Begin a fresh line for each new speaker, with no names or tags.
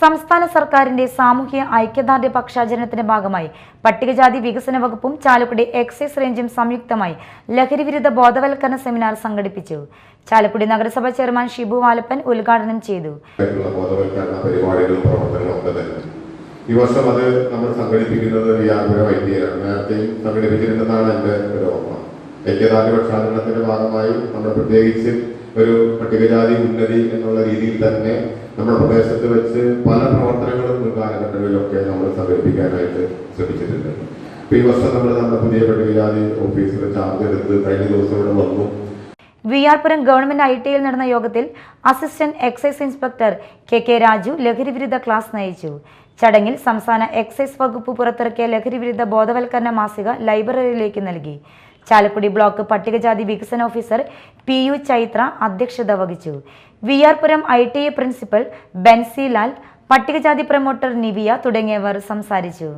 സംസ്ഥാന സർക്കാരിന്റെ സാമൂഹ്യ ഐക്യദാർഢ്യ പക്ഷാചരണത്തിന്റെ ഭാഗമായി പട്ടികജാതി വികസന വകുപ്പും ചാലക്കുടി എക്സൈസ് റേഞ്ചും സംയുക്തമായി ലഹരിവിരുദ്ധ ബോധവൽക്കരണ സെമിനാർ സംഘടിപ്പിച്ചു. ചാലക്കുടി നഗരസഭ ചെയർമാൻ ഷിബു വാലപ്പൻ ഉദ്ഘാടനം ചെയ്തു.
ഈ വർഷം അത് നമ്മൾ സംഘടിപ്പിക്കുന്നത് വ്യാപന വൈദ്യരാണ് നേരത്തെയും സംഘടിപ്പിച്ചിരുന്നതാണ് എന്റെ ഒരു ഓർമ്മ. ഐക്യദാർഢ്യ പക്ഷാചരണത്തിന്റെ ഭാഗമായി നമ്മൾ പ്രത്യേകിച്ച് ഒരു പട്ടികജാതി ഉന്നതി എന്നുള്ള രീതിയിൽ തന്നെ നമ്മുടെ പ്രദേശത്ത് വെച്ച് പല പ്രവർത്തനങ്ങളും കാലഘട്ടങ്ങളിലൊക്കെ നമ്മൾ സംഘടിപ്പിക്കാനായിട്ട് ശ്രമിച്ചിട്ടുണ്ട്. അപ്പൊ ഈ വർഷം നമ്മൾ നമ്മുടെ പുതിയ പട്ടികജാതി ഓഫീസിൽ ചാർജ് എടുത്ത് കഴിഞ്ഞ ദിവസം ഇവിടെ വന്നു.
V R Puram government I ടിയിൽ നടന്ന യോഗത്തിൽ assistant excise inspector K K Raju ലഹരിവിരുദ്ധ ക്ലാസ് നയിച്ചു. ചടങ്ങിൽ സംസ്ഥാന എക്സൈസ് വകുപ്പ് പുറത്തിറക്കിയ ലഹരിവിരുദ്ധ ബോധവൽക്കരണ മാസിക ലൈബ്രറിയിലേക്ക് നൽകി. ചാലക്കുടി ബ്ലോക്ക് പട്ടികജാതി വികസന ഓഫീസർ പി യു ചൈത്ര അധ്യക്ഷത വഹിച്ചു. V R Puram I T I principal Benzy Lal പട്ടികജാതി പ്രൊമോട്ടർ നിവിയ തുടങ്ങിയവർ സംസാരിച്ചു.